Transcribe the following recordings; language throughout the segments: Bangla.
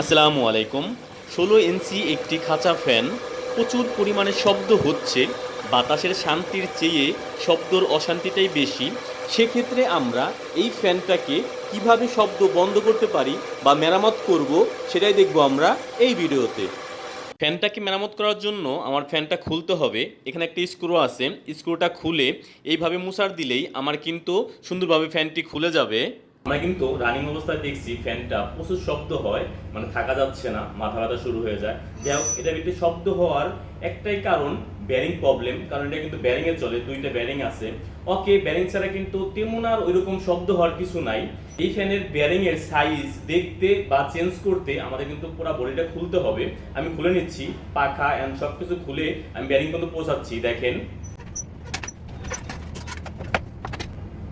আসসালামু আলাইকুম। ষোলো ইঞ্চি একটি খাঁচা ফ্যান, প্রচুর পরিমাণে শব্দ হচ্ছে, বাতাসের শান্তির চেয়ে শব্দর অশান্তিটাই বেশি। সেক্ষেত্রে আমরা এই ফ্যানটাকে কীভাবে শব্দ বন্ধ করতে পারি বা মেরামত করব সেটাই দেখব আমরা এই ভিডিওতে। ফ্যানটাকে মেরামত করার জন্য আমার ফ্যানটা খুলতে হবে। এখানে একটা স্ক্রু আছে। স্ক্রুটা খুলে এইভাবে মুসার দিলেই আমার কিন্তু সুন্দরভাবে ফ্যানটি খুলে যাবে। আমরা কিন্তু রানিং অবস্থায় দেখছি ফ্যানটা প্রচুর শব্দ হয় মানে থাকা যাচ্ছে না, মাথা ব্যথা শুরু হয়ে যায়। যাই হোক, এটা একটি শব্দ হওয়ার একটাই কারণ ব্যারিং প্রবলেম কারণ এটা কিন্তু ব্যারিং এ চলে, দুইটা ব্যারিং আছে। ওকে ব্যারিং ছাড়া কিন্তু তেমন আর ওইরকম শব্দ হওয়ার কিছু নাই। এই ফ্যানের ব্যারিং এর সাইজ দেখতে বা চেঞ্জ করতে আমাদের কিন্তু পুরো বডিটা খুলতে হবে। আমি খুলে নিচ্ছি, পাখা এন্ড সবকিছু খুলে আমি ব্যারিং কিন্তু পৌঁছাচ্ছি, দেখেন।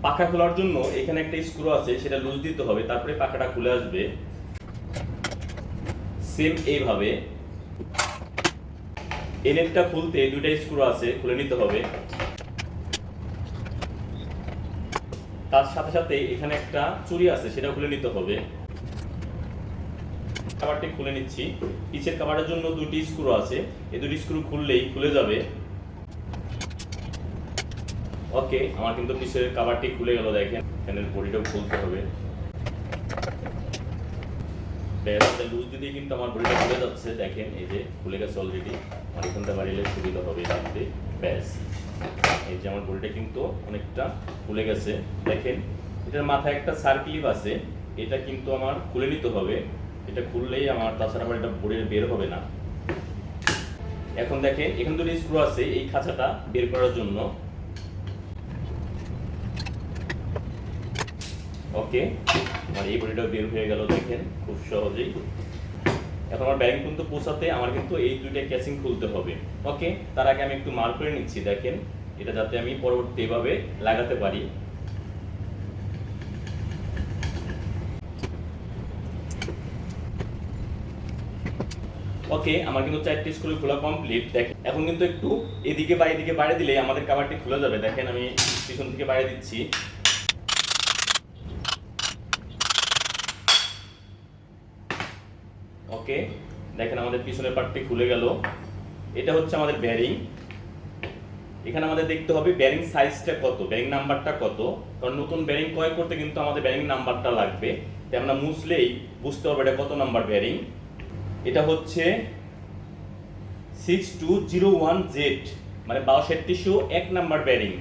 পাখা খোলার জন্য এখানে একটা স্ক্রু আছে, সেটা লুজ দিতে হবে, তারপরে পাখাটা খুলে আসবে। সেম এইভাবে। এনেটটা খুলতে দুইটা স্ক্রু আছে, খুলে নিতে হবে। তার সাথে সাথে এখানে একটা চুরি আছে সেটা খুলে নিতে হবে। কাভারটি খুলে নিচ্ছি। পিছের কাভারের জন্য দুটি স্ক্রু আছে। এই দুটি স্ক্রু খুললেই খুলে যাবে। ওকে আমার কিন্তু পিছের কাভারটি খুলে গেল, দেখেন। ফ্যানের বডিটাও খুলতে হবে। লুজ দিতেই কিন্তু আমার বডিটা খুলে যাচ্ছে। দেখেন, এই যে খুলে গেছে অলরেডি আর বাড়িলে সুবিধা হবে এটাতে ব্যাস এই যে আমার বডিটা কিন্তু অনেকটা খুলে গেছে। দেখেন, এটার মাথায় একটা সার্কিলিপ আছে। এটা কিন্তু আমার খুলে নিতে হবে। এটা খুললেই আমার, তাছাড়া আবার এটা বডির বের হবে না। এখন দেখেন, এখানে দুটো স্ক্রু আছে। এই খাঁচাটা বের করার জন্য ওকে আমার এই বডিটাও বের হয়ে গেল, দেখেন, খুব সহজেই। এখন আমার ব্যাংক কিন্তু পৌঁছাতে আমার কিন্তু এই দুইটা ক্যাসিং খুলতে হবে। ওকে তার আগে আমি একটু মার করে নিচ্ছি, দেখেন। এটা যাতে আমি পরবর্তী এভাবে লাগাতে পারি। ওকে আমার কিন্তু চারটি স্ক্রু খোলা কমপ্লিট দেখেন। এখন কিন্তু একটু এদিকে বা এদিকে বাইরে দিলে আমাদের কাভারটি খুলে যাবে। দেখেন, আমি পিছন থেকে বাইরে দিচ্ছি। ওকে, দেখেন আমাদের পিছনের পার্টটি খুলে গেল। এটা হচ্ছে আমাদের ব্যারিং এখানে আমাদের দেখতে হবে ব্যারিং সাইজটা কত ব্যারিং নাম্বারটা কত। কারণ নতুন ব্যারিং ক্রয় করতে কিন্তু আমাদের ব্যারিং নাম্বারটা লাগবে। তাই আমরা মুছলেই বুঝতে পারব এটা কত নাম্বার ব্যারিং এটা হচ্ছে six two zero one Z মানে বাষট্টিশো এক নাম্বার ব্যারিং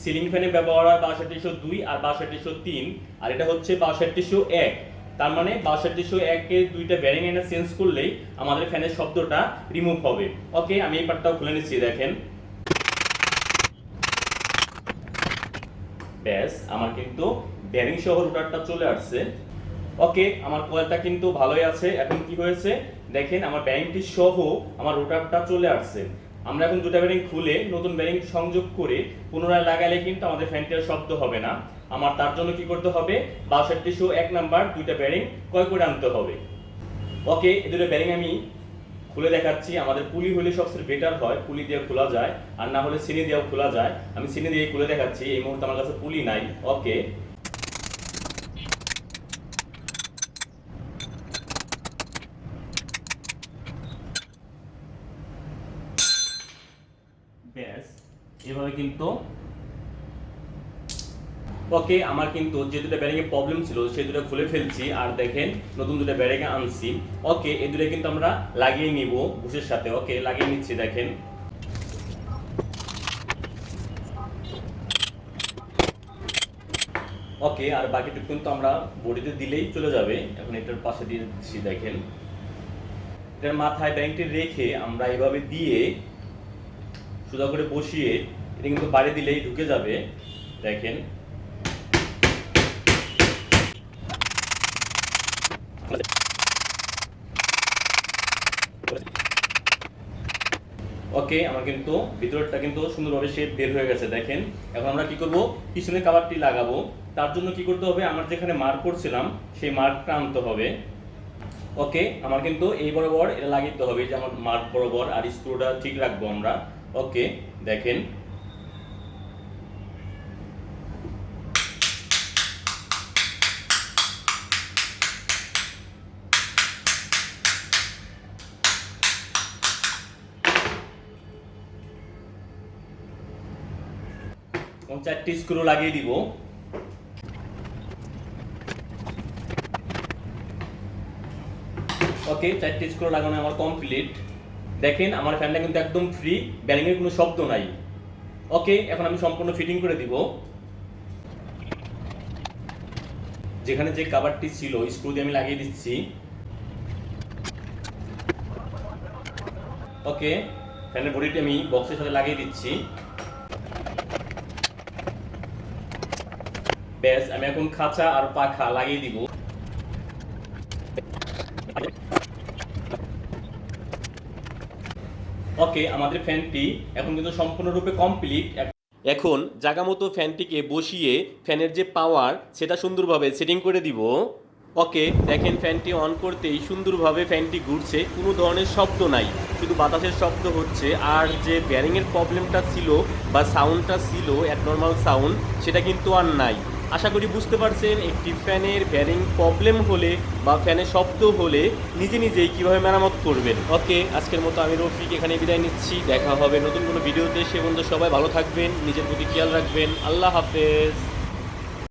সিলিং ফ্যানে ব্যবহার হয় বাষট্টিশো দুই আর বাষট্টিশো তিন, আর এটা হচ্ছে বাষট্টিশো এক। তার মানে বাষট্টিশো একের দুইটা ব্যারিং এনে চেঞ্জ করলেই আমাদের ফ্যানের শব্দটা রিমুভ হবে। ওকে আমি এই পার্টটাও খুলে নিচ্ছি, দেখেন। ব্যাস, আমার কিন্তু ব্যারিং সহ রোটারটা চলে আসছে। ওকে আমার কয়েলটা কিন্তু ভালোই আছে। এখন কি হয়েছে? দেখেন, আমার ব্যারিংটি সহ আমার রোটারটা চলে আসছে। আমরা এখন দুটা ব্যারিং খুলে নতুন ব্যারিং সংযোগ করে পুনরায় লাগালে কিন্তু আমাদের ফ্যানটির শব্দ হবে না। আমার তার জন্য কি করতে হবে? বাষট্টিশো এক নাম্বার দুইটা ব্যারিং ক্রয় করে আনতে হবে। ওকে এই দুটো ব্যারিং আমি খুলে দেখাচ্ছি। আমাদের পুলি হলে সবচেয়ে বেটার হয়। পুলি দিয়ে খোলা যায়। আর না হলে সিনি দিয়েও খোলা যায়। আমি সিনি দিয়ে খুলে দেখাচ্ছি। এই মুহূর্তে আমার কাছে পুলি নাই। ওকে ব্যাস, এভাবে কিন্তু ওকে আমার কিন্তু যে দুটো ব্যারিং প্রবলেম ছিল, সেই দুটো খুলে ফেলছি, আর দেখেন নতুন দুটো ব্যারিং আনছি। ওকে এই দুটো কিন্তু আমরা লাগিয়ে নিব বুশের সাথে ওকে লাগিয়ে নিচ্ছি, দেখেন। ওকে আর বাকিটুকু কিন্তু আমরা বডিতে দিলেই চলে যাবে। এখন এটার পাশে দিয়ে দিচ্ছি, দেখেন। এটার মাথায় ব্যাংকটি রেখে আমরা এভাবে দিয়ে সোজা করে বসিয়ে এটা কিন্তু বাড়ি দিলেই ঢুকে যাবে। দেখেন। ওকে, আমার কিন্তু ভিতরটা কিন্তু সুন্দরভাবে শেপ বের হয়ে গেছে, দেখেন। এখন আমরা কি করব? পিছনে কাভারটি লাগাবো। তার জন্য কি করতে হবে? আমার যেখানে মার্ক করছিলাম, সেই মার্কটা আনতে হবে। ওকে, আমার কিন্তু এই বরাবর এটা লাগিয়ে হবে যে আমার মার্ক বরাবর আর স্ক্রুটা ঠিক রাখব আমরা। ওকে, দেখেন। চারটি স্ক্রু লাগিয়ে দিব। ওকে চারটি স্ক্রু লাগানো আমার কমপ্লিট দেখেন, আমার ফ্যানটা কিন্তু একদম ফ্রি ব্যারিংয়ের কোনো শব্দ নাই। ওকে এখন আমি সম্পূর্ণ ফিটিং করে দিব। যেখানে যে কাভারটি ছিল স্ক্রু দিয়ে আমি লাগিয়ে দিচ্ছি। ওকে ফ্যানের বডিটি আমি বক্সের সাথে লাগিয়ে দিচ্ছি। ব্যাস, আমি এখন খাঁচা আর পাখা লাগিয়ে দিব। ওকে, আমাদের ফ্যানটি এখন কিন্তু সম্পূর্ণরূপে কমপ্লিট এখন জায়গা মতো ফ্যানটিকে বসিয়ে ফ্যানের যে পাওয়ার সেটা সুন্দরভাবে সেটিং করে দিব। ওকে, দেখেন ফ্যানটি অন করতেই সুন্দরভাবে ফ্যানটি ঘুরছে। কোনো ধরনের শব্দ নাই, শুধু বাতাসের শব্দ হচ্ছে। আর যে ব্যারিংয়ের প্রবলেমটা ছিল বা সাউন্ডটা ছিল নর্মাল সাউন্ড সেটা কিন্তু আর নাই। আশা করি বুঝতে পারছেন, একটি ফ্যানের ব্যারিং প্রবলেম হলে বা ফ্যানের শব্দ হলে নিজে নিজেই কীভাবে মেরামত করবেন। ওকে আজকের মতো আমি রফিক এখানে বিদায় নিচ্ছি। দেখা হবে নতুন কোনো ভিডিওতে। সে বন্ধু সবাই ভালো থাকবেন, নিজের প্রতি খেয়াল রাখবেন। আল্লাহ হাফেজ।